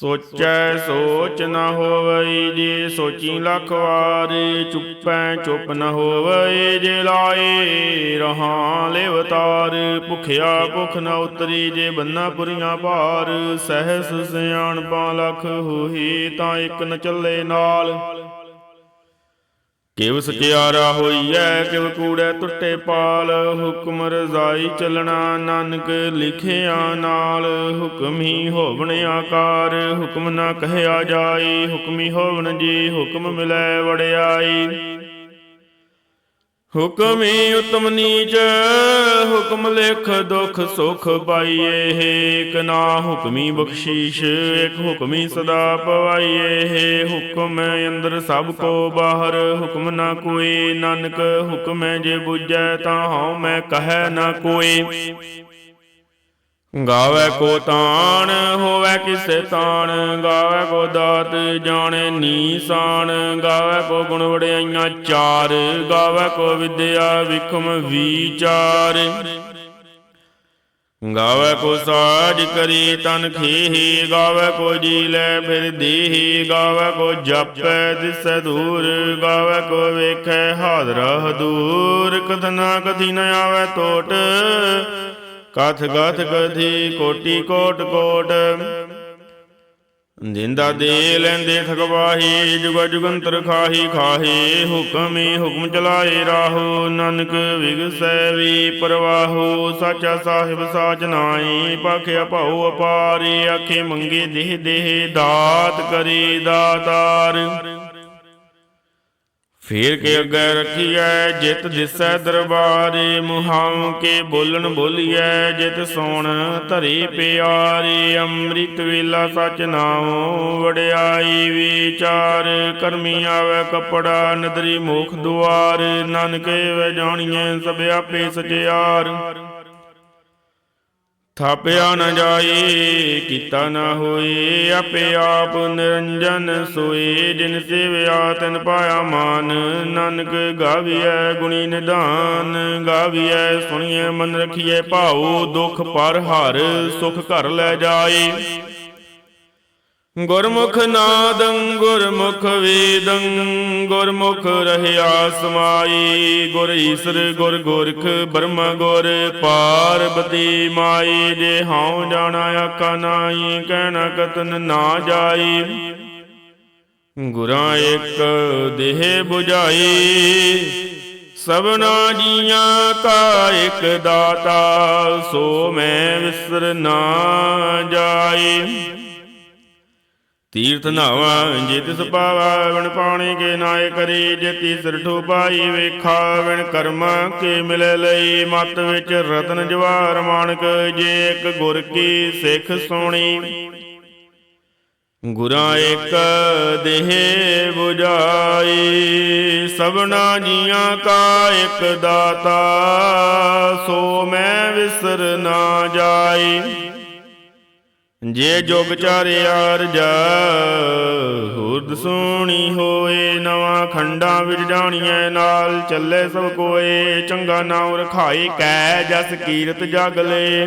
ਸੋਚੈ, ਸੋਚ ਨ ਹੋਵਈ ਜੇ ਸੋਚੀ ਲੱਖ ਵਾਰ, ਚੁੱਪੈ, ਚੁੱਪ ਨ ਹੋਵਈ ਜੇ ਲਾਏ ਰਹਾ ਲਿਵਤਾਰ ਭੁਖਿਆ ਭੁਖ ਨ ਉਤਰੀ ਜੇ ਬੰਨਾ ਪੁਰੀਆਂ ਭਾਰ। ਸਹਿਸ ਸਿਆਣਪਾਂ ਲਖ ਹੋਈ ਤਾਂ ਇੱਕ ਨ ਚੱਲੇ ਨਾਲ। ਕਿਵ ਸਚਿਆਰਾ ਹੋਈਐ ਕਿਵ ਕੂੜੈ ਟੁੱਟੇ ਪਾਲ, ਹੁਕਮ ਰਜ਼ਾਈ ਚੱਲਣਾ ਨਾਨਕ ਲਿਖਿਆ ਨਾਲ, ਹੁਕਮ ਹੀ ਹੋਵਣ ਆਕਾਰ, ਹੁਕਮ ਨਾ ਕਹਿਆ ਜਾਈ, ਹੁਕਮੀ ਹੋਵਣ ਜੀ, ਹੁਕਮ ਮਿਲੈ ਵੜਿਆਈ। ਹੁਕਮੀ ਉਤਮ ਨੀਚ, ਹੁਕਮ ਲਿਖ ਦੁਖ ਸੁਖ ਪਾਈਏ ਏਕ ਨਾ ਹੁਕਮੀ ਬਖਸ਼ੀਸ਼, ਇਕ ਹੁਕਮੀ ਸਦਾ ਪਵਾਈਏ ਹੁਕਮ ਅੰਦਰ ਸਭ ਕੋ ਬਾਹਰ, ਹੁਕਮ ਨਾ ਕੋਈ, ਨਾਨਕ ਹੁਕਮ ਜੇ ਬੁਝੈ ਤਾਂ ਹਉ ਮੈਂ ਕਹੈ ਨਾ ਕੋਈ। ਗਾਵੇ ਕੋ ਤਾਣ, ਹੋਵੇ ਕਿਸੇ ਤਾਣ। ਗਾਵੇ ਕੋ ਦਾਤ, ਜਾਣੇ ਨੀਸਾਨ। ਗਾਵੇ ਕੋ ਗੁਣ ਵੜਿਆਈਆਂ ਚਾਰ। ਗਾਵੇ ਕੋ ਵਿਦਿਆ ਵਿਖਮ ਵਿਚਾਰ। ਗਾਵੇ ਕੋ ਸਾਜ ਕਰੀ ਤਨ ਖੇਹੀ। ਗਾਵੇ ਕੋ ਜੀ ਲੈ ਫਿਰ ਦੇਹੀ। ਗਾਵੇ ਕੋ ਜਪੈ ਦਿਸੈ ਦੂਰ। ਗਾਵੇ ਕੋ ਵੇਖੈ ਹਾਜ਼ਰਾ ਹਦੂਰ। ਕਥਨਾ ਕਥੀ ਨ ਆਵੇ ਟੋਟ। ਕਥ ਗਥ ਕਥੀ ਕੋਟੀ ਕੋਟ ਕੋਟ। ਜਿੰਦਾ ਦੇ ਲੈਂਦੇ ਠਗਵਾਹੀ, ਜੁਗ ਜੁਗੰਤਰ ਖਾਹੀ ਖਾਹੀ, ਹੁਕਮੀ ਹੁਕਮ ਚਲਾਏ ਰਾਹੋ। ਨਾਨਕ ਵਿਗਸੈ ਵੀ ਪਰਵਾਹੋ, ਸਾਚਾ ਸਾਹਿਬ ਸਾਚ ਨਾਈ ਪਾਖਿਆ ਭਾਉ ਅਪਾਰੀ, ਆਖੇ ਮੰਗੇ ਦੇਹ ਦੇਹ ਦਾਤ ਕਰੀ ਦਾਤਾਰ। ਫੇਰ ਕੇ ਅੱਗੇ ਰਖੀਐ, ਜਿਤ ਦਿਸੈ ਦਰਬਾਰੇ, ਮੁਹਾਉ ਕੇ ਬੋਲਣ ਬੋਲੀਐ, ਜਿਤ ਸੋਣ ਧਰੀ ਪਿਆਰੇ, ਅੰਮ੍ਰਿਤ ਵੇਲਾ ਸਚ ਨਾਉ ਵਡਿਆਈ ਵਿਚਾਰ, ਕਰਮੀ ਆਵੇ ਕਪੜਾ, ਨਦਰੀ ਮੋਖ ਦੁਆਰ, ਨਾਨਕੇ ਵੈ ਜਾਣੀਐ ਸਭ ਆਪੇ ਸਚਿਆਰ। ਥਾਪਿਆ ਨ ਜਾਏ ਕੀਤਾ ਨ ਹੋਏ ਆਪੇ ਆਪ ਨਿਰੰਜਨ ਸੋਏ ਜਿਨ ਸੇਵਿਆ ਤਨ ਪਾਇਆ ਮਾਨ, ਨਾਨਕ ਗਾਵੀਐ ਗੁਣੀ ਨਿਧਾਨ, ਗਾਵੀਐ ਸੁਣੀਐ ਮਨ ਰਖੀਐ ਭਾਉ, ਦੁਖ ਪਰ ਹਰ, ਸੁਖ ਘਰ ਲੈ ਜਾਏ ਗੁਰਮੁਖ ਨਾਦੰ, ਗੁਰਮੁਖ ਵੇਦੰ, ਗੁਰਮੁਖ ਰਹਿਆ ਸਮਾਈ ਗੁਰ ਈਸਰ, ਗੁਰ ਗੋਰਖ, ਬ੍ਰਹਮ ਗੁਰ, ਪਾਰਬਤੀ ਮਾਈ। ਜੇ ਹਉ ਜਾਣਾ ਆਕਾ ਨਾਈ ਕਹਿਣਾ ਕਤਨ ਨਾ ਜਾਈ। ਗੁਰਾਂ ਇੱਕ ਦੇਹ 부ਝਾਈ ਸਭਨਾ ਜੀਆਂ ਕਾ ਇੱਕ ਦਾਤਾ, ਸੋ ਮੈਂ ਵਿਸਰ ਨਾ ਜਾਈ। ਤੀਰਥ ਨਾਵਾ ਜੇ ਤਿਸ ਪਾਵਾ ਵਣ ਪਾਣੀ ਕੇ ਨਾਏ ਕਰੀ ਜੇ ਤੀਸਰ ਠੋਪਾਈ ਵੇਖਾ ਵਣ ਕਰਮ ਕੇ ਮਿਲੇ ਲਈ, ਮਤ ਵਿੱਚ ਰਤਨ ਜਵਾਰ ਮਾਨਕ, ਜੇ ਇੱਕ ਗੁਰ ਕੀ ਸਿੱਖ ਸੋਣੀ। ਗੁਰਾਂ ਇੱਕ ਦੇਹ 부ਝਾਈ ਸਭਨਾ ਜੀਆਂ ਕਾ ਇੱਕ ਦਾਤਾ, ਸੋ ਮੈਂ ਵਿਸਰ ਨਾ ਜਾਈ। ਜੇ ਜੋਗ ਚਾਰਿਆਰ ਜਾ, ਹੁਰਦ ਸੋਣੀ ਹੋਏ, ਨਵਾਂ ਖੰਡਾਂ ਵਿੱਚ ਜਾਣੀਐ, ਨਾਲ ਚੱਲੇ ਸਭ ਕੋਏ, ਚੰਗਾ ਨਾਮ ਰਖਾਈ ਕੈ ਜਸ ਕੀਰਤ ਜਗ ਲੇ।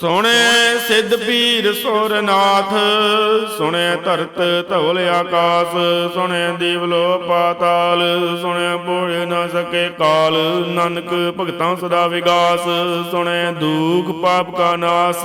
ਸੁਣੇ ਸਿੱਧ ਪੀਰ ਸੁਰਨਾਥ, ਸੁਣੇ ਧਰਤ ਧੌਲ ਆਕਾਸ, ਸੁਣੇ ਦੇਵਲੋ ਪਾਤਾਲ, ਸੁਣੇ ਬੋਲ ਨਾ ਸਕੇ ਕਾਲ, ਨਾਨਕ ਭਗਤਾਂ ਸਦਾ ਵਿਗਾਸ, ਸੁਣੇ ਦੁਖ ਪਾਪ ਕਾ ਨਾਸ।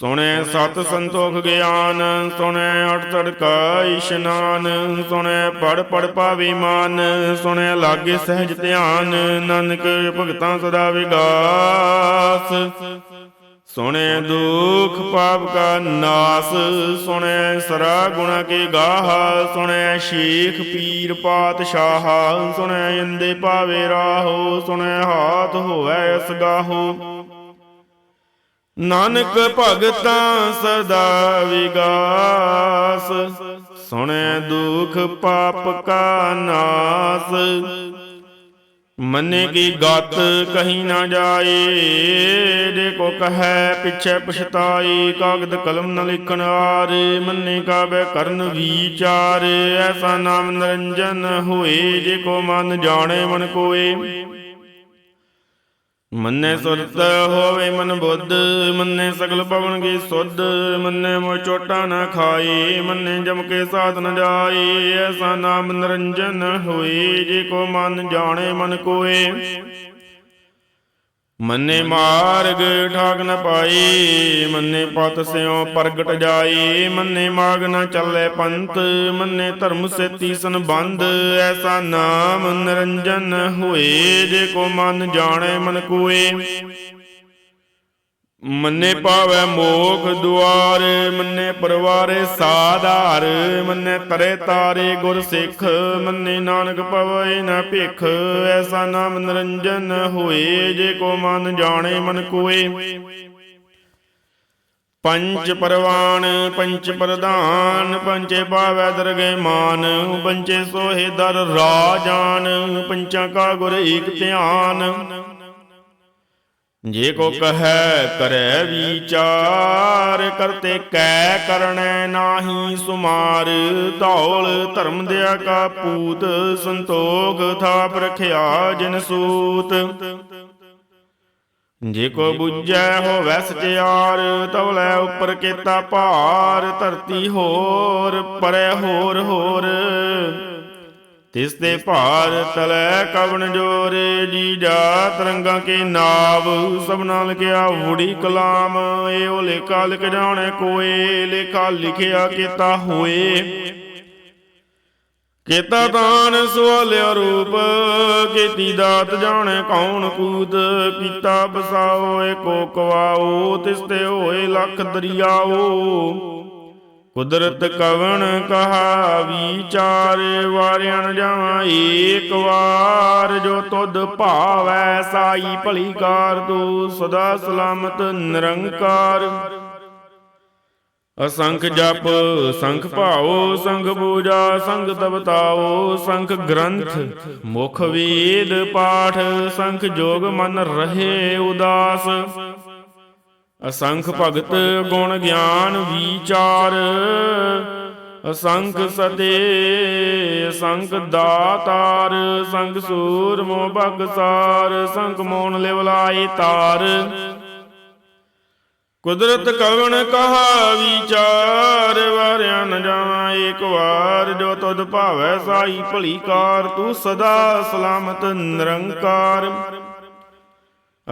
ਸੁਣਿਆ ਸਤ ਸੰਤੋਖ ਗਿਆਨ ਸੁਣਿਆ ਅਠ ਤੜਕਾ ਇਸ਼ਨਾਨ ਸੁਣਿਆ ਪੜ ਪੜ ਪਾਵੀ ਮਾਨ ਸੁਣਿਆ ਲਾਗੇ ਸਹਿਜ ਧਿਆਨ, ਨਾਨਕ ਭਗਤਾਂ ਸਦਾ ਵਿਗਾਸ। ਸੁਣਿਆ ਦੁਖ ਪਾਪ ਕਾ ਨਾਸ ਸੁਣਿਆ ਸਰਾ ਗੁਣਾ ਕੇ ਗਾਹ ਸੁਣਿਆ ਸ਼ੇਖ ਪੀਰ ਪਾਤਸ਼ਾਹ ਸੁਣਿਆ ਇੰਦੇ ਪਾਵੇ ਰਾਹੋ ਸੁਣਿਆ ਹਾਥ ਹੋਵੇ ਇਸ ਗਾਹੋ ਨਾਨਕ ਭਗਤਾਂ ਸਦਾ ਵਿਗਾਸ। ਸੁਣੈ ਦੁਖ ਪਾਪ ਕਾ ਨਾਸ। ਮੰਨੇ ਕੀ ਗਤ ਕਹੀ ਨਾ ਜਾਏ, ਜੇ ਕੋ ਕਹੈ ਪਿਛੈ ਪਛਤਾਈ ਕਾਗਦ ਕਲਮ ਨ ਲਿਖਣ ਆਰ ਮੰਨੇ ਕਾ ਬੈ ਕਰਨ ਵਿਚਾਰ, ਐਸਾ ਨਾਮ ਨਿਰੰਜਨ ਹੋਏ, ਜੇ ਕੋ ਮਨ ਜਾਣੇ ਮਨ ਕੋਏ। ਮੰਨੇ ਸੁਰਤ ਹੋਵੇ ਮਨ ਬੁੱਧ ਮੰਨੇ ਸਗਲ ਪਵਨ ਕੀ ਸੁਧ ਮੰਨੇ ਮੋ ਚੋਟਾ ਨ ਖਾਏ ਮੰਨੇ ਜਮ ਕੇ ਸਾਥ ਨ ਜਾਏ ਐਸਾ ਨਾਮ ਨਿਰੰਜਨ ਹੋਏ ਜੇ ਕੋ ਮਨ ਜਾਣੇ ਮਨ ਕੋਏ। ਮੰਨੇ ਮਾਰਗ ਠਾਗ ਨ ਪਾਈ, ਮੰਨੇ ਪਤ ਸਿਉ ਪ੍ਰਗਟ ਜਾਈ, ਮੰਨੇ ਮਾਗ ਨ ਚੱਲੇ ਪੰਥ, ਮੰਨੇ ਧਰਮ ਸੇਤੀ ਤੀਸਨ ਬੰਦ ਐਸਾ ਨਾਮ ਨਿਰੰਜਨ ਹੋਏ, ਜੇ ਕੋ ਮਨ ਜਾਣੇ ਮਨ ਕੋਏ। ਮੰਨੇ ਪਾਵੈ ਮੋਖ ਦੁਆਰ, ਮੰਨੇ ਪਰਵਾਰੇ ਸਾਧਾਰ, ਮੰਨੇ ਤਰੇ ਤਾਰੇ ਗੁਰ ਸਿੱਖ, ਮੰਨੇ ਨਾਨਕ ਪਵੈ ਨ ਭਿਖ, ਐਸਾ ਨਾਮ ਨਿਰੰਜਨ ਹੋਏ, ਜੇ ਕੋ ਮਨ ਜਾਣੇ ਮਨ ਕੋਏ। ਪੰਚ ਪਰਵਾਨ ਪੰਚ ਪ੍ਰਧਾਨ ਪੰਚੇ ਪਾਵੈ ਦਰਗੇ ਮਾਨ ਪੰਚੇ ਸੋਹੇ ਦਰ ਰਾਜਾਨ ਪੰਚਾਂ ਕਾ ਗੁਰ ਏਕ ਧਿਆਨ। ਜੇ ਕੋ ਕਹੈ ਕਰੈ ਵਿਚਾਰ ਕਰਤੇ ਕੈ ਕਰਣੈ ਨਾਹੀ ਸੁਮਾਰ। ਧੌਲ ਧਰਮ ਦਿਆ ਕਾ ਪੂਤ, ਸੰਤੋਖ ਥਾਪ ਰਖਿਆ ਜਿਨ ਸੂਤ। ਜੇ ਕੋ ਬੁੱਝੈ ਹੋਵੈ ਸਚਿਆਰ, ਤਵਲੇ ਉੱਪਰ ਕੀਤਾ ਭਾਰ, ਧਰਤੀ ਹੋਰ ਪਰੈ ਹੋਰ ਹੋਰ। ਤਿਸ ਤੇ ਭਾਰ ਤਲੈ ਕਵਣ ਜੋਰੇ ਜੀ ਜਾ ਤਰੰਗਾਂ ਕੇ ਨਾਵ ਸਭਨਾ ਲਿਖਿਆ ਵੁੜੀ ਕਲਾਮ ਏਓ ਲੇਖਾ ਲਿਖ ਜਾਣੇ ਕੋਏ, ਲੇਖਾ ਲਿਖਿਆ ਕੀਤਾ ਹੋਏ। ਕੀਤਾ ਤਾਨ ਸਵਾਲਿਆ ਰੂਪ ਕੀਤੀ ਦਾਤ ਜਾਣੇ ਕੌਣ ਕੂਤ, ਕੀਤਾ ਬਸਾਓ ਏਕੋ ਕਵਾਓ, ਤਿਸ ਤੇ ਹੋਏ ਲੱਖ ਦਰਿਆਓ। ਕੁਦਰਤ ਕਵਣ ਕਹਾ ਵਿਚਾਰ ਵਾਰਿਆ ਜਾਵਾਂ ਏਕ ਵਾਰ, ਜੋ ਤੁਧ ਭਾਵੈ ਸਾਈ ਭਲੀ ਕਾਰ ਤੂੰ ਸਦਾ ਸਲਾਮਤ ਨਿਰੰਕਾਰ। ਅਸੰਖ ਜਪ, ਸੰਖ ਭਾਓ ਸੰਖ ਪੂਜਾ, ਸੰਖ ਤਵਤਾਓ ਸੰਖ ਗ੍ਰੰਥ, ਮੁਖ ਵੇਦ ਪਾਠ, ਸੰਖ ਜੋਗ ਮਨ ਰਹੇ ਉਦਾਸ। ਅਸੰਖ ਭਗਤ ਗੁਣ ਗਿਆਨ ਵਿਚਾਰ। ਅਸੰਖ ਸਤੇ, ਅਸੰਖ ਦਾਤਾਰ। ਸੰਖ ਸੂਰ ਮੋ ਬਗਸਾਰ ਸੰਖ ਮੋਨ ਲਿਵਲਾਈ ਤਾਰ। ਕੁਦਰਤ ਕਵਣ ਕਹਾ ਵਿਚਾਰ, ਵਾਰਿਆ ਨ ਜਾਵਾਂ ਏਕ ਵਾਰ। ਜੋ ਤੁਧ ਭਾਵੈ ਸਾਈ ਭਲੀ ਕਾਰ ਤੂੰ ਸਦਾ ਸਲਾਮਤ ਨਿਰੰਕਾਰ।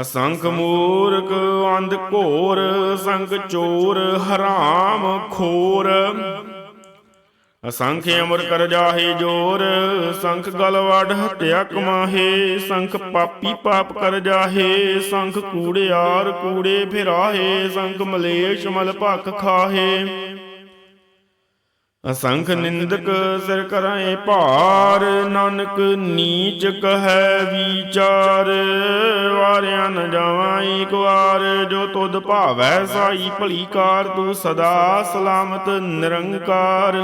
ਅਸੰਖ ਮੂਰਖ, ਅੰਧ ਘੋਰ ਸੰਖ ਚੋਰ, ਹਰਾਮ ਖੋਰ। ਅਸੰਖ ਅਮਰ ਕਰ ਜਾਹੇ ਜੋਰ, ਸੰਖ ਗਲ ਵਡ ਹਤਿਆ ਕਮਾਹੇ, ਸੰਖ ਪਾਪੀ ਪਾਪ ਕਰ ਜਾਹੇ, ਸੰਖ ਕੂੜਿਆਰ ਕੂੜੇ ਫਿਰਾਹੇ, ਸੰਖ ਮਲੇਸ਼ ਮਲ ਭਖ ਖਾਹੇ। ਅਸੰਖ ਨਿੰਦਕ ਸਿਰ ਕਰਾਏ ਭਾਰ ਨਾਨਕ ਨੀਚ ਕਹੈ ਵਿਚਾਰ। ਵਾਰਿਆ ਨ ਜਾਵਾਂ ਏਕ ਵਾਰ ਜੋ ਤੁਧ ਭਾਵੈ ਸਾਈ ਭਲੀ ਕਾਰ ਤੂੰ ਸਦਾ ਸਲਾਮਤ ਨਿਰੰਕਾਰ।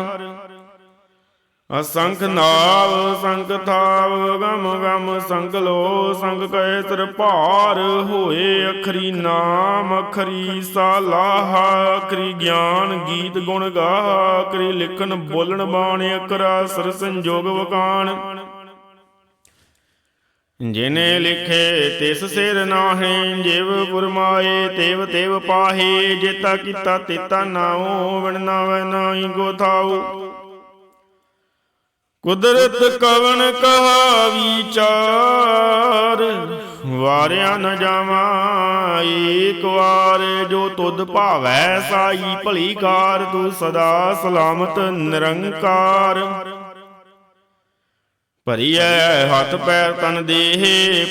ਅਸੰਖ ਨਾਵ ਸੰਖ ਥਾਵ, ਗਮ ਗਮ ਸੰਗ ਲੋ ਸੰਗ ਕੈ ਤਰ ਭਾਰ ਹੋਏ ਅਖਰੀ ਨਾਮ, ਅਖਰੀ ਸਾਲਾਹ ਅਖਰੀ ਗਿਆਨ ਗੀਤ ਗੁਣ ਗਾਹ ਅਖਰੀ ਲਿਖਣ ਬੋਲਣ ਬਾਣ ਅਕਰਾ ਸਰ ਸੰਜੋਗ ਵਕਾਣ। ਜਿਨੇ ਲਿਖੇ ਤਿਸ ਸਿਰ ਨਾਹੇ, ਜਿਵ ਫੁਰਮਾਏ ਤੇਵ ਤੇਵ ਪਾਹੇ, ਜੇਤਾ ਕੀਤਾ ਤੇਤਾ ਨਾਉ ਵਣ ਨਾਵੈ ਨਾਹੀ ਕੋ ਕੁਦਰਤ ਕਵਨ ਕਹਾ ਵਿਚਾਰ ਵਾਰਿਆ ਨ ਜਾਵਾਂ ਏਕ ਵਾਰ, ਜੋ ਤੁਧ ਭਾਵੈ ਸਾਈ ਭਲੀ ਕਾਰ, ਤੂੰ ਸਦਾ ਸਲਾਮਤ ਨਿਰੰਕਾਰ। ਭਰੀਐ ਹੱਥ ਪੈਰ ਤਨ ਦੇਹ,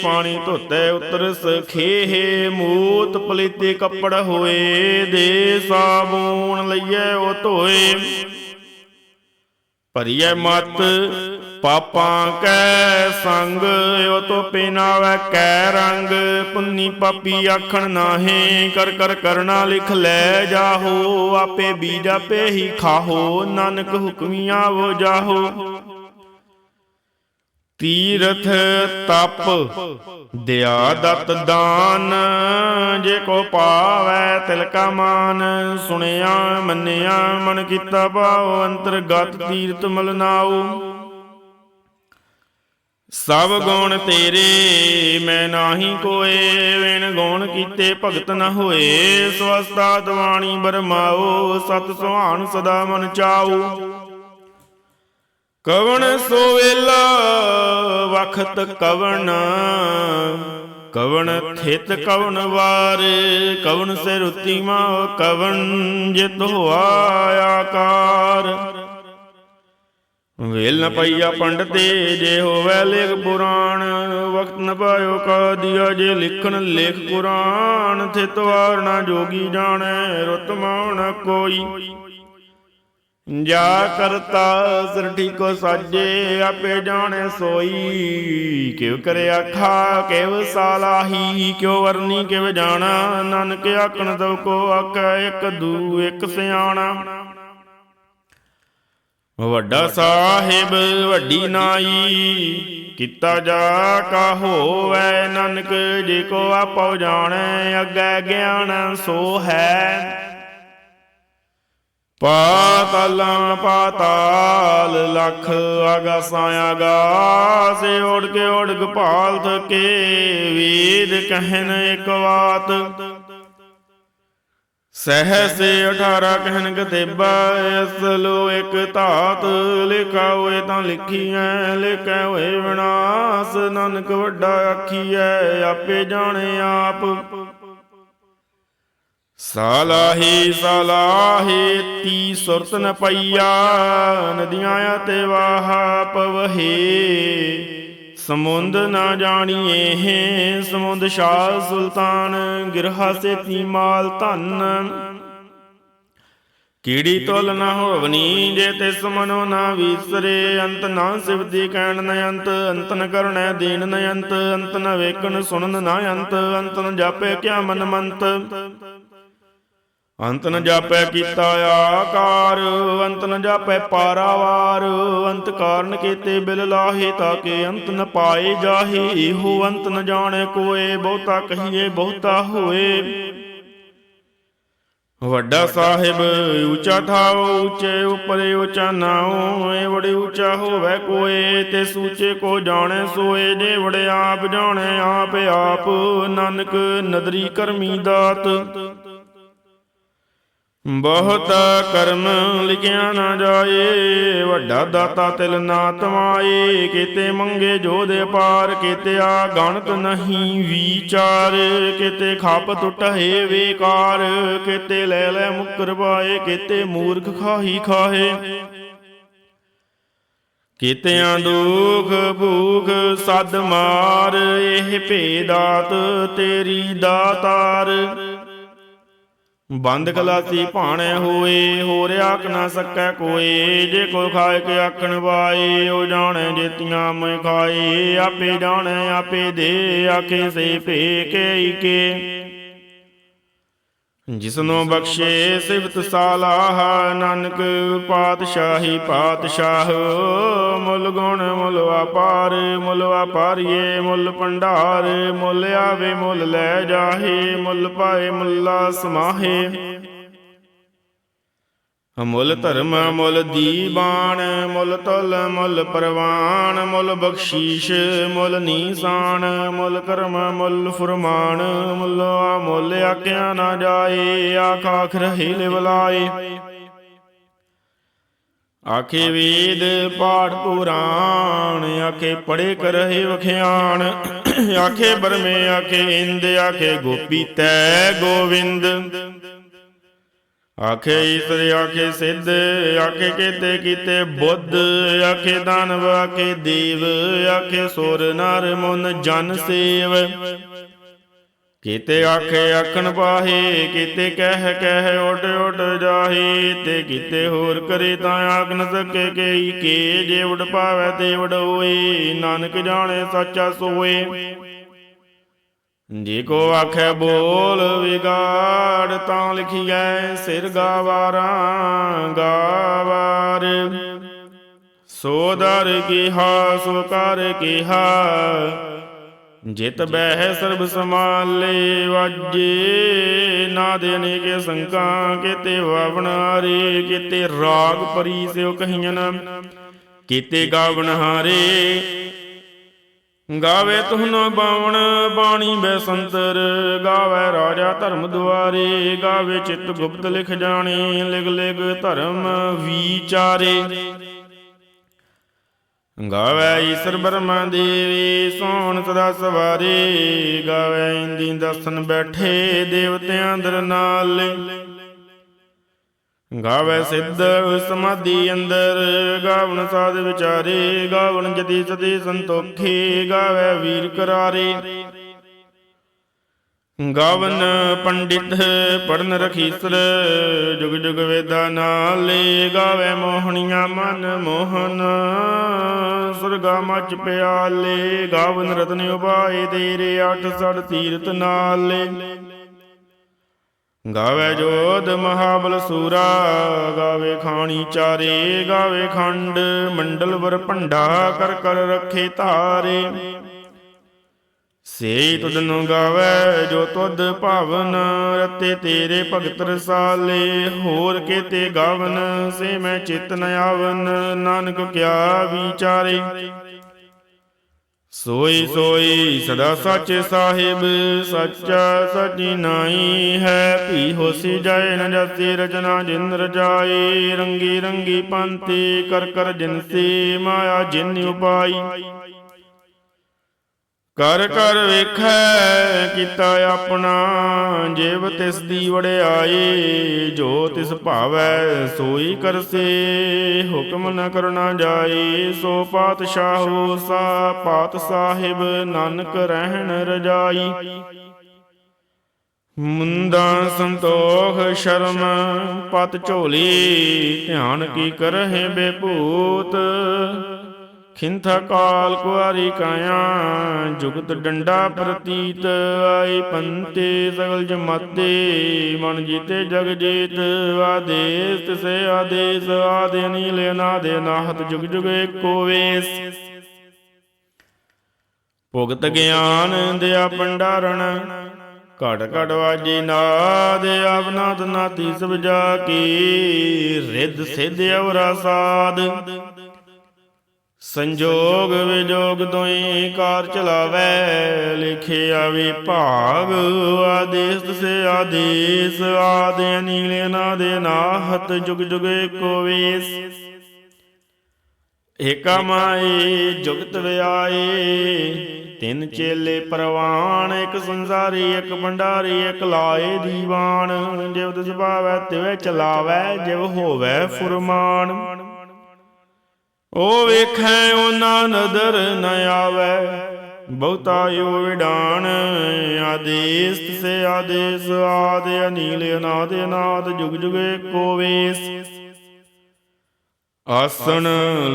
ਪਾਣੀ ਧੋਤੇ ਉਤਰ ਸਖੇਹ ਮੂਤ ਪਲੀਤੇ ਕੱਪੜ ਹੋਏ, ਦੇ ਸਾਬੂਨ ਲਈਐ ਉਹ ਧੋਏ। ਭਰੀਐ ਮਤ, ਪਾਪਾਂ ਕੈ ਸੰਗ, ਉਹ ਤੋ ਪਿਨਾਵੈ ਕੈ ਰੰਗ। ਪੁੰਨੀ ਪਾਪੀ ਆਖਣ ਨਾਹੇ, ਕਰ ਕਰ ਕਰਨਾ ਲਿਖ ਲੈ ਜਾਹੋ, ਆਪੇ ਬੀਜ ਆਪੇ ਹੀ ਖਾਹੋ, ਨਾਨਕ ਹੁਕਮੀਆਂ ਵੋ ਜਾਹੋ। ਤੀਰਥ ਤਪ, ਦਿਆ ਦਤ ਦਾਨ, ਜੇ ਕੋ ਪਾਵੈ ਤਿਲ ਕਾ ਮਾਨ, ਸੁਣਿਆ, ਮੰਨਿਆ, ਮਨ ਕੀਤਾ ਭਾਉ, ਅੰਤਰਗਤ ਤੀਰਥ ਮਲਨਾਉ ਸਭ ਗੁਣ ਤੇਰੇ, ਮੈਂ ਨਾਹੀ ਕੋਏ, ਵਿਣ ਗੁਣ ਕੀਤੇ ਭਗਤ ਨ ਹੋਏ ਸਵਸਤਾ ਦਵਾਣੀ ਬਰਮਾਓ ਸਤ ਸੁਹਾਣ ਸਦਾ ਮਨ ਚਾਉ। ਕਵਣ ਸੋ ਵੇਲਾ, ਵਖਤ ਕਵਣ। ਕਵਣ ਥਿਤ ਕਵਣ ਵਾਰ, ਕਵਣ ਸਿਰ ਉਤੀਮਾ ਕਵਣ, ਜਿਤ ਹੋਆ ਆਕਾਰ। ਵੇਲ ਨ ਪਈਆ ਪੰਡਤੇ ਜੇ ਹੋਵੇ ਲੇਖ ਪੁਰਾਣ ਵਕਤ ਨ ਪਾਇਓ ਕਾਦੀਆ, ਜੇ ਲਿਖਣ ਲੇਖ ਪੁਰਾਣ, ਥਿਤ ਵਾਰਨਾ ਜੋਗੀ ਜਾਣੈ, ਰੁਤ ਮਾਉਣ ਕੋਈ। ਜਾ ਕਰਤਾ ਸਿਰ ਠੀਕੋ ਸਾਜੇ, ਆਪੇ ਜਾਣੇ ਸੋਈ। ਕਿਵ ਕਰੇ ਆਖਾ ਕਿਵ ਸਾਲਾਹੀ, ਕਿਉ ਵਰਨੀ ਕਿਵ ਜਾਣਾ। ਨਾਨਕ ਆਖਣ ਦਉ ਕੋ ਆਖੈ, ਇੱਕ ਦੂ, ਇੱਕ ਸਿਆਣਾ। ਵੱਡਾ ਸਾਹਿਬ, ਵੱਡੀ ਨਾਈ, ਕੀਤਾ ਜਾ ਕਾ ਹੋਵੈ ਨਾਨਕ, ਜੇ ਕੋ ਆਪੋ ਜਾਣੈ, ਅੱਗੇ ਗਿਆਨ ਸੋ ਹੈ। ਪਾਤਾਲਾਂ ਪਾਤਾਲ ਲਖ ਆਗਾਸਾਂ ਆਗਾਸ ਓੜ ਕੇ ਓੜ ਗਪਾਲ ਥਕੇ ਵੇਦ ਕਹਿਨ ਇੱਕ ਬਾਤ। ਸਹਸ 18 ਕਹਿਨ ਗਤੇਬਾ ਅਸਲੋ ਇੱਕ ਧਾਤ ਲਿਖਾ ਹੋਏ ਤਾਂ ਲਿਖੀਐ ਲਿਖੈ ਹੋਏ ਵਿਨਾਸ਼, ਨਾਨਕ ਵੱਡਾ ਆਖੀਐ, ਆਪੇ ਜਾਣੇ ਆਪ। ਸਾਲਾਹੀ ਸਾਲਾਹੀ ਤੀ ਸੁਰਤ ਨ ਪਈਆ, ਨਦੀਆਂ ਤੇ ਵਾਹ ਪਵਹੇ। ਸਮੁੰਦ ਨਾ ਜਾਣੀਏ ਹੈ, ਸਮੁੰਦ ਸ਼ਾਹ ਸੁਲਤਾਨ, ਗਿਰਹਾ ਸੇ ਤੀ ਮਾਲ ਧਨ। ਕੀੜੀ ਤੁਲ ਨਾ ਹੋਵਨੀ, ਜੇ ਤੇ ਸਮਨੋ ਨਾ ਵਿਸਰੇ। ਅੰਤ ਨਾ ਸਿਵਦੀ ਕਹਿਣ ਨ ਅੰਤ ਅੰਤ ਨ ਕਰਣੈ ਦੀਨ ਨ ਅੰਤ ਅੰਤ ਨ ਵੇਖਣ ਸੁਣਨ ਨ ਅੰਤ ਅੰਤ ਨ ਜਾਪੇ ਕਿਆ ਮਨ ਮੰਤ। ਅੰਤ ਨ ਜਾਪੈ ਕੀਤਾ ਆਕਾਰ, ਅੰਤ ਨ ਜਾਪੈ ਪਾਰਾਵਾਰ, ਅੰਤ ਕਾਰਨ ਕੀਤੇ ਬਿਲ ਲਾਹੇ ਤਾਕੇ ਅੰਤ ਨ ਪਾਏ ਜਾਹੇ, ਇਹੋ ਅੰਤ ਨ ਜਾਣੇ ਕੋਏ, ਬਹੁਤਾ ਕਹੀਏ, ਬਹੁਤਾ ਹੋਏ। ਵੱਡਾ ਸਾਹਿਬ, ਉੱਚਾ ਥਾਉ ਉੱਚੇ ਉਪਰੇ ਉੱਚਾ ਨਾਉ, ਏ ਬੜੇ ਉੱਚਾ ਹੋਵੇ ਕੋਏ, ਤੇ ਸੂਚੇ ਕੋ ਜਾਣੇ ਸੋਏ, ਜੇ ਵੜੇ ਆਪ ਜਾਣੇ ਆਪ ਆਪ, ਨਾਨਕ ਨਦਰੀ ਕਰਮੀ ਦਾਤ। ਬਹੁਤ ਕਰਮ ਲਿਖਿਆ ਨਾ ਜਾਏ, ਵੱਡਾ ਦਾਤਾ ਤਿਲ ਨਾ ਤਮਾਏ, ਕੀਤੇ ਮੰਗੇ ਜੋਧ ਪਾਰ ਕੀਤੇ ਆ ਗਣਤ ਨਹੀਂ ਵਿਚਾਰ, ਕੀਤੇ ਖਾਪ ਟੁਟੇ ਵੇਕਾਰ, ਕੀਤੇ ਲੈ ਲੈ ਮੁਕਰ ਪਾਏ, ਕਿਤੇ ਮੂਰਖ ਖਾਹੀ ਖਾਹੇ। ਕੀਤਿਆਂ ਦੁਖ ਭੂਖ ਸਦ ਮਾਰ, ਇਹ ਭੇਦਾਤ ਤੇਰੀ ਦਾਤਾਰ। ਬੰਦ ਖਲਾਸੀ ਭਾਣੇ ਹੋਏ ਹੋ ਰਿਆ ਕ ਨਾ ਸਕੈ ਕੋਏ, ਜੇ ਕੋ ਖਾਏ ਕੇ ਆਖਣ ਵਾਏ, ਉਹ ਜਾਣੇ ਜੇਤੀਆਂ ਮੈਂ ਖਾਏ, ਆਪੇ ਜਾਣੇ, ਆਪੇ ਦੇ, ਆਖੇ ਸੇ ਭੇ ਕੇ ਕੇ ਜਿਸਨੂੰ ਬਖਸ਼ੇ ਸਿਫਤ ਸਾਲਾਹ, ਨਾਨਕ ਪਾਤਸ਼ਾਹੀ ਪਾਤਸ਼ਾਹ। ਮੁੱਲ ਗੁਣ ਮੁੱਲ ਵਾਪਾਰ, ਮੁੱਲ ਵਪਾਰੀਏ ਮੁੱਲ ਭੰਡਾਰ। ਮੁੱਲ ਆਵੇ ਮੁੱਲ ਲੈ ਜਾਹੇ, ਮੁੱਲ ਪਾਏ ਮੁੱਲਾ ਸਮਾਹੇ। ਮੁੱਲ ਧਰਮ, ਮੁੱਲ ਦੀਵਾਨ ਮੁੱਲ ਤੁਲ, ਮੁੱਲ ਪ੍ਰਵਾਨ, ਮੁੱਲ ਬਖਸ਼ੀਸ਼, ਮੁੱਲ ਨੀਸਾਨ, ਮੁੱਲ ਕਰਮ, ਮੁੱਲ ਫਰਮਾਨ, ਮੁੱਲ ਮੁੱਲ ਆਕਿਆ ਨਾ ਜਾਏ, ਆਖ ਆਖ ਰਹੇ ਲਿਵਲਾਏ ਆਖੇ ਵੇਦ ਪਾਠ ਪੁਰਾਣ, ਆਖੇ ਪੜੇ ਕਰਹਿ ਵਖਿਆਣ। ਆਖੇ ਬਰਮੇ ਆਖੇ ਇੰਦ, ਆਖੇ ਗੋਪੀ ਤੈ ਗੋਵਿੰਦ। ਆਖੇ ਈਸਰ, ਆਖੇ ਸਿੱਧ, ਆਖੇ ਕੀਤੇ ਕੀਤੇ ਬੁੱਧ, ਆਖੇ ਦਾਨਵ, ਆਖੇ ਦੇਵ, ਆਖੇ ਸੁਰ ਨਰ ਮਨ ਜਨ ਸੇਵ। ਕੀਤੇ ਆਖੇ ਆਖਣ ਪਾਹੇ, ਕੀਤੇ ਕਹਿ ਕਹਿ ਉੱਡ ਉੱਡ ਜਾਹੇ, ਤੇ ਕੀਤੇ ਹੋਰ ਕਰੇ ਤਾਂ ਆਖ ਨ ਸਕੇ ਕਈ, ਕੇ ਜੇ ਉਡ ਪਾਵੈ ਤੇ ਉਡੋਏ ਨਾਨਕ ਜਾਣੇ ਸੱਚਾ ਸੋਏ। ਜੇ ਕੋ ਆਖੇ ਬੋਲ ਵਿਗਾੜ, ਤਾਂ ਲਿਖੀਐ ਸਿਰ ਗਾਵਾਰਾਂ ਗਾਵਾਰ। ਸੋ ਦਰ ਕੀਹਾ, ਸੋ ਕਰ ਕੀਹਾ, ਜਿਤ ਬਹਿ ਸਰਬ ਸਮਾਲੇ ਵਾਜੇ ਨਾ ਦੇਨੇ ਕੇ ਸੰਕਾਂ ਕਿਤੇ ਵਾਵਣਾਰੇ ਕਿਤੇ ਰਾਗ ਪਰੀ ਸਿਓ ਕਹੀਆਂ ਕੀਤੇ ਗਾਵਣ ਹਾਰੇ ਗਾਵੇ ਤੁਹਨੋ ਬਾਵਣ, ਬਾਣੀ ਬੈਸੰਤਰ ਗਾਵੇ ਰਾਜਾ ਧਰਮ ਦੁਆਰੇ, ਗਾਵੇ ਚਿਤ ਗੁਪਤ ਲਿਖ ਜਾਣੇ ਲਿਖ ਲਿਖ ਧਰਮ ਵਿਚਾਰੇ। ਗਾਵੇ ਈਸ਼ਰ ਬਰਮਾ ਦੇਵੀ ਸੋਹਣ ਸਦਾ ਸਵਾਰੇ, ਗਾਵੇ ਇੰਦੀ ਦਸਨ ਬੈਠੇ ਦੇਵਤਿਆਂ ਦਰ ਨਾਲ। ਗਾਵੇ ਸਿੱਧ ਸਮਾਧੀ ਅੰਦਰ, ਗਾਵਣ ਸਾਧ ਵਿਚਾਰੇ, ਗਾਵਣ ਜਤੀ ਸਤੀ ਸੰਤੋਖੇ, ਗਾਵੇ ਵੀਰ ਕਰਾਰੇ। ਗਾਵਨ ਪੰਡਿਤ ਪੜਨ ਰਖੀਸਰ, ਜੁਗ ਜੁਗ ਵੇਦਾ ਨਾਲੇ ਗਾਵੇ ਮੋਹਣੀਆਂ ਮਨ ਮੋਹਨ। ਸੁਰਗਾ ਮਚ ਪਿਆਲੇ, ਗਾਵਨ ਰਤਨ ਉਪਾਏ ਤੇਰੇ, ਅੱਠ ਸੜ ਤੀਰਤ ਨਾਲੇ। ਗਾਵੇ ਜੋਧ ਮਹਾਬਲ ਸੂਰਾ, ਗਾਵੇ ਖਾਣੀ ਚਾਰੇ, ਗਾਵੇ ਖੰਡ, ਮੰਡਲ ਵਰ ਭੰਡਾ, ਕਰ ਕਰ ਰੱਖੇ ਧਾਰੇ। ਸੇ ਤੁਧ ਨੂੰ ਗਾਵੇ ਜੋ ਤੁਧ ਭਾਵਨ, ਰਤੇ ਤੇਰੇ ਭਗਤ ਰਸਾਲੇ, ਹੋਰ ਕੇਤੇ ਗਾਵਨ, ਸੇ ਮੈਂ ਚਿਤ ਨ ਆਵਨ, ਨਾਨਕ ਕਿਆ ਵਿਚਾਰੇ। ਸੋਈ ਸੋਈ ਸਦਾ ਸੱਚ ਸਾਹਿਬ, ਸੱਚਾ ਸਚੀ ਨਾਈ ਹੈ। ਭੀ ਹੋਸੀ ਜਾਏ ਨ ਜਾਸੀ, ਰਚਨਾ ਜਿਨ ਰਜਾਈ ਰੰਗੀ ਰੰਗੀ ਪੰਤੀ ਕਰ ਕਰ ਜਿਨਸੀ ਮਾਇਆ ਜਿਨ ਉਪਾਈ। ਕਰ ਕਰ ਵੇਖੈ, ਕੀਤਾ ਆਪਣਾ, ਜੀਵ ਤਿਸ ਦੀ ਵੜਿਆਈ ਜੋ ਤਿਸ ਭਾਵੈ, ਸੋਈ ਕਰਸੇ। ਹੁਕਮ ਨ ਕਰਨਾ ਜਾਏ ਸੋ ਪਾਤਸ਼ਾਹੋ ਸਾ, ਪਾਤ ਸਾਹਿਬ ਨਾਨਕ ਰਹਿਣ ਰਜਾਈ। ਮੁੰਦਾ ਸੰਤੋਖ ਸ਼ਰਮ, ਪਤ ਝੋਲੀ, ਧਿਆਨ ਕੀ ਕਰਹਿ ਬੇਭੂਤ। ਖਿੰਥ ਕਾਲ ਕੁਆਰੀ ਕਾਇਆ, ਜੁਗਤ ਡੰਡਾ ਪ੍ਰਤੀਤ ਆਈ ਪੰਤੇ ਸਗਲ ਜਮਾਤੇ, ਮਨ ਜੀਤੇ ਜਗ ਜੀਤ, ਆਦੇਸ ਤਿਸੇ ਆਦੇਸ, ਆਦੇ ਨੀਲ ਅਨਾਦੇ ਨਾਹਤ ਜੁਗ ਜੁਗ ਏਕੋ ਵੇਸ। ਭੁਗਤ ਗਿਆਨ ਦਿਆ ਭੰਡਾਰਣ ਘੜ ਘੜ ਵਾਜੀ ਨਾਦ ਆਪਨਾਦ ਨਾਤੀ ਸਭ ਜਾ ਕੀ ਰਿੱਧ ਸਿੱਧ ਔਰਾ ਸਾਧ। ਸੰਜੋਗ ਵਿਜੋਗ ਦੋਈ ਕਾਰ ਚਲਾਵੇ ਲਿਖਿਆ ਵੀ ਭਾਗ ਆਦੇਸ ਸੇ ਆਦੇਸ ਆਦੇ ਨੀਲੇ ਨਾ ਦੇ ਨਾਹਤ ਜੁਗ ਜੁਗ ਏਕੋ ਵੇਸ। ਏਕਾ ਮਾਈ ਜੁਗਤ ਵਿਆਏ ਤਿੰਨ ਚੇਲੇ ਪ੍ਰਵਾਨ ਇੱਕ ਸੰਸਾਰੀ ਇੱਕ ਭੰਡਾਰੀ ਇੱਕ ਲਾਏ ਦੀਵਾਨ। ਜਿਵ ਤਿਸ ਭਾਵੈ ਤਿਵੇਂ ਚਲਾਵੈ ਜਿਵ ਹੋਵੈ ਫੁਰਮਾਨ। ਉਹ ਵੇਖੈ ਉਹਨਾਂ ਨਦਰ ਨ ਆਵੈ। ਬਹੁਤਾ ਯੋ ਵਿਡਾਨ ਆਦੇਸ ਸੇ ਆਦੇਸ, ਆਦੇ ਅਨੀਲ, ਅਨਾਦ ਅਨਾਦ, ਜੁਗ ਜੁਗ ਏਕੋ ਵੇਸ। ਆਸਣ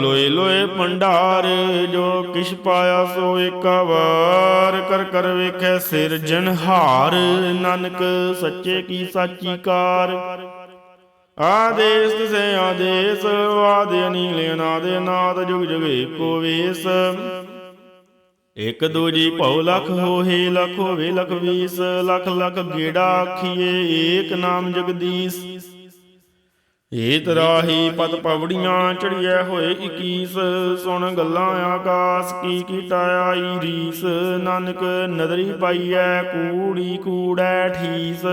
ਲੋਏ ਲੋਏ ਭੰਡਾਰ, ਜੋ ਕਿਛ ਪਾਇਆ ਸੋ ਏਕਾ ਵਾਰ ਕਰ ਕਰ ਵੇਖੈ ਸਿਰਜਣਹਾਰ, ਨਾਨਕ ਸੱਚੇ ਕੀ ਸਾਚੀ ਕਾਰ। ਆਦੇਸ ਸੇ ਆਦੇਸ, ਆਦੇ ਅਨੀਲ, ਅਨਾਦ ਅਨਾਦ, ਜੁਗ ਜੁਗ ਏਕੋ ਵੇਸ। ਇਕ ਦੂਜੀ ਭਉ ਲਖ ਹੋਏ ਲਖ ਹੋਵੇ ਲਖ ਵੀਸ, ਲਖ ਲਖ ਗੇੜਾ ਆਖੀਏ, ਏਕ ਨਾਮ ਜਗਦੀਸ਼। ਏਤ ਰਾਹੀ ਪਤ ਪਵੜੀਆਂ ਚੜੀਐ ਹੋਏ 21 ਸੁਣ ਗੱਲਾਂ ਆਕਾਸ, ਕੀ ਕੀਟਾ ਆਈ ਰੀਸ। ਨਾਨਕ ਨਦਰੀ ਪਾਈਐ, ਕੂੜੀ ਕੂੜੈ ਠੀਸ।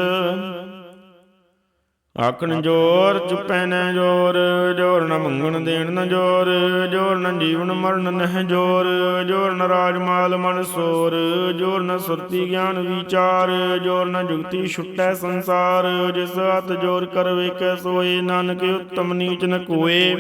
ਆਖਣ ਜੋਰ, ਚੁੱਪੈ ਨ ਜੋਰ ਜੋਰ ਨ ਮੰਗਣ ਦੇਣ ਨ ਜੋਰ ਜੋਰ ਨ ਜੀਵਨ ਮਰਨ ਨਹਿ ਜੋਰ ਜੋਰ ਨ ਰਾਜ ਮਾਲ ਮਨ ਸੋਰ, ਜੋਰ ਨ ਸੁਰਤੀ ਗਿਆਨ ਵਿਚਾਰ, ਜੋਰ ਨ ਜੁਗਤੀ ਛੁਟੈ ਸੰਸਾਰ, ਜਿਸ ਹੱਥ ਜੋਰ ਕਰ ਵੇਖੈ ਸੋਏ, ਨਾਨਕ ਉਤਮ ਨੀਚ ਨ ਕੋਏ।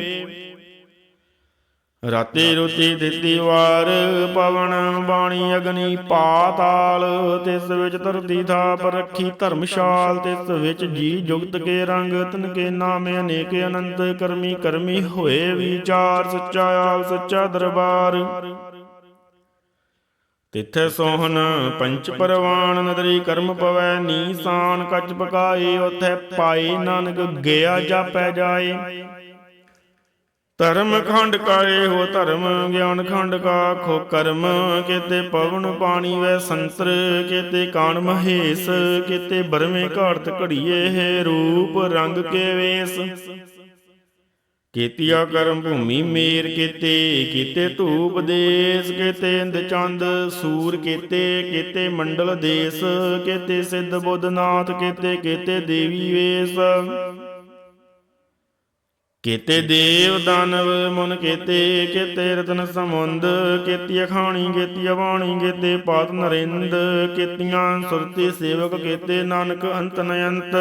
ਰਾਤੀ ਰੋਤੀ ਦਿੱਤੀ ਵਾਰ, ਪਵਨ ਬਾਣੀ ਅਗਨੀ ਪਾਤਾਲ, ਤਿਸ ਵਿੱਚ ਧਰਤੀ ਥਾਪ ਰੱਖੀ ਧਰਮਸ਼ਾਲ, ਤਿਸ ਵਿੱਚ ਜੀ ਜੁਗਤ ਕੇ ਰੰਗ, ਤਨ ਕੇ ਨਾਮੇ ਅਨੇਕ ਅਨੰਤ, ਕਰਮੀ ਕਰਮੀ ਹੋਏ ਵਿਚਾਰ, ਸੱਚਾ ਆਪ, ਸੱਚਾ ਦਰਬਾਰ। ਤਿੱਥੇ ਸੋਹਨ ਪੰਚ ਪਰਵਾਨ, ਨਦਰੀ ਕਰਮ ਪਵੈ, ਨੀਸਾਨ ਕੱਚ ਪਕਾਏ, ਉਥੇ ਪਾਈ ਨਾਨਕ, ਗਿਆ ਜਾਪੈ ਜਾਏ। ਧਰਮ ਖੰਡ ਕਾਏ ਹੋ ਧਰਮ, ਗਿਆਨ ਖੰਡ ਕਾ ਖੋ ਕਰਮ। ਕਿਤੇ ਪਵਨ ਪਾਣੀ ਵੈ ਸੰਤਰ, ਕੇਤੇ ਕਾਣ ਮਹੇਸ਼, ਕੇਤੇ ਬਰਮੇ ਘਾੜਤ ਘੜੀਏ ਹੈ ਰੂਪ, ਰੰਗ ਕੇ ਵੇਸ। ਕੀਤਿਆ ਕਰਮ ਭੂਮੀ ਮੇਰ ਕੀਤੇ ਕੀਤੇ ਧੂਪ ਦੇਸ, ਕੀਤੇ ਇੰਦ ਚੰਦ ਸੂਰ ਕੀਤੇ ਕੀਤੇ ਮੰਡਲ ਦੇਸ, ਕੀਤੇ ਸਿੱਧ ਬੁੱਧਨਾਥ ਕੀਤੇ ਕੀਤੇ ਦੇਵੀ ਵੇਸ। ਕੀਤੇ ਦੇਵ ਦਾਨਵ ਮਨ ਕੀਤੇ ਕੀਤੇ ਰਤਨ ਸਮੁੰਦ ਕੀਤੀ ਅਖਾਣੀ ਕੀਤੀ ਬਾਣੀ ਕੀਤੇ ਪਾਤ ਨਰਿੰਦ ਕੀਤੀਆਂ ਸੁਰਤੀ ਸੇਵਕ ਕੀਤੇ ਨਾਨਕ ਅੰਤ ਨਯੰਤ।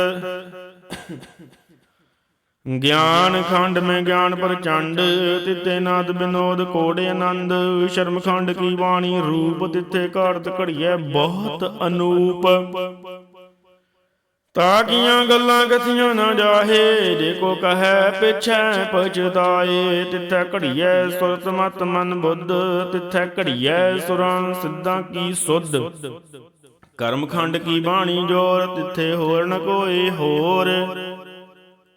ਗਿਆਨ ਖੰਡ ਮੈਂ ਗਿਆਨ ਪ੍ਰਚੰਡ ਤਿੱਤੇ ਨਾਦ ਬਿਨੋਦ ਕੋੜੇ ਆਨੰਦ ਸ਼ਰਮ ਖੰਡ ਕੀ ਬਾਣੀ ਰੂਪ ਤਿੱਥੇ ਘਾੜਤ ਘੜੀਐ ਬਹੁਤ ਅਨੂਪ। ਤਾਕੀਆਂ ਗੱਲਾਂ ਕਥੀਆਂ ਨਾ ਜਾਹੇ ਜੇ ਕੋ ਕਹੈ ਪਿਛੈ ਪਛਤਾਏ। ਤਿੱਥੈ ਘੜੀਐ ਸੁਰਤ ਮਤ ਮਨ ਬੁੱਧ, ਤਿੱਥੈ ਘੜੀਐ ਸੁਰਾਂ ਸਿੱਧਾਂ ਕੀ ਸੁਧ। ਕਰਮ ਕੀ ਬਾਣੀ ਜੋਰ, ਤਿੱਥੇ ਹੋਰ ਨ ਕੋਈ ਹੋਰ।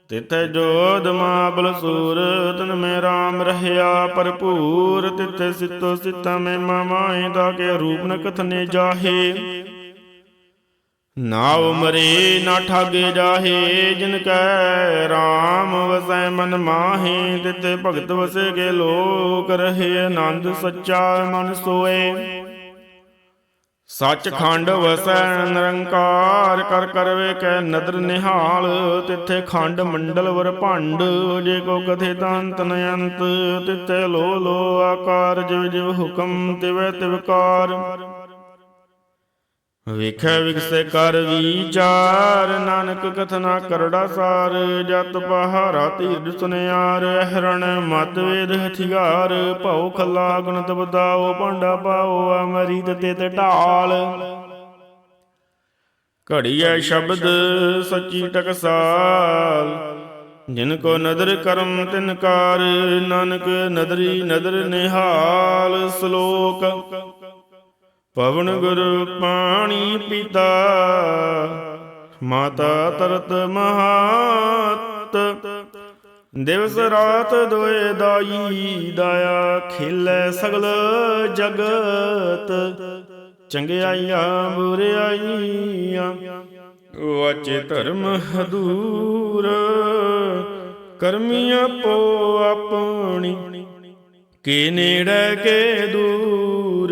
ਤਿੱਥੈ ਜੋਦ ਮਾਬਲ ਸੂਰ ਤਨ ਮੈਂ RAM ਰਹਿਆ ਭਰਪੂਰ। ਤਿੱਥੇ ਸਿੱਤੋ ਸਿੱਤਾ ਮੈਂ ਮਾਏ ਦਾ ਕੇ ਰੂਪ ਨ ਕਥਨੇ ਜਾਹੇ। ਨਾ ਉਮਰੇ ਨਾ ਠਾਗੇ ਜਾਹੇ ਜਿਨ ਕੈ RAM ਵਸੈ ਮਨ ਮਾਹੇ ਤਿਤੇ ਭਗਤ ਵਸੇ ਕੇ ਲੋਕ ਰਹੇ ਆਨੰਦ ਸੱਚਾ ਮਨ ਸੋਏ। ਸੱਚ ਖੰਡ ਵਸੈ ਨਿਰੰਕਾਰ ਕਰ ਕਰ ਵੇਖੈ ਨਦਰ ਨਿਹਾਲ ਤਿੱਥੇ ਖੰਡ ਮੰਡਲ ਵਰ ਭੰਡ ਜੇ ਕੋ ਕਥੇ ਤੰਤ ਨਯੰਤ ਤਿੱਥੇ ਲੋ ਲੋ ਆਕਾਰ ਜਿਵ ਜਿਵ ਹੁਕਮ ਤਿਵੈ ਤਿਵਕਾਰ। ਵੇਖੈ ਵਿਗਸੇ ਕਰ ਵਿਚਾਰ, ਨਾਨਕ ਕਥਨਾ ਕਰੜਾ ਸਾਰ, ਜਤ ਪਹਾਰਾ ਤੀਰ ਸੁਨਿਆਰ, ਹਰਣ ਮਤ ਵੇਦ ਹਥਿਆਰ, ਭਉ ਖਲਾ ਗੁਣਤ ਬਦਾਓ ਭਾਂਡਾ ਪਾਓ ਅਮਰੀ ਤੇ ਤੇ ਢਾਲ ਘੜੀਐ ਸ਼ਬਦ ਸੱਚੀ ਟਕਸਾਲ, ਜਿਨ ਕੋ ਨਦਰ ਕਰਮ ਤਿਨਕਾਰ ਨਾਨਕ ਨਦਰੀ ਨਦਰ ਨਿਹਾਲ, ਸ਼ਲੋਕ ਪਵਨ ਗੁਰ ਪਾਣੀ ਪਿਤਾ, ਮਾਤਾ ਤਰਤ ਮਹਾਤ। ਦਿਵਸ ਰਾਤ ਦੋਏ ਦਾਈ ਦਾਇਆ ਖੇਲੇ ਸਗਲ ਜਗਤ। ਚੰਗਿਆਈਆਂ ਬੁਰਿਆਈਆਂ ਵਾਚੇ ਧਰਮ ਹਦੂਰ। ਕਰਮੀਆਂ ਪੋ ਆਪਣੀ, ਕੇ ਨੇੜੇ ਕੇ ਦੂਰ।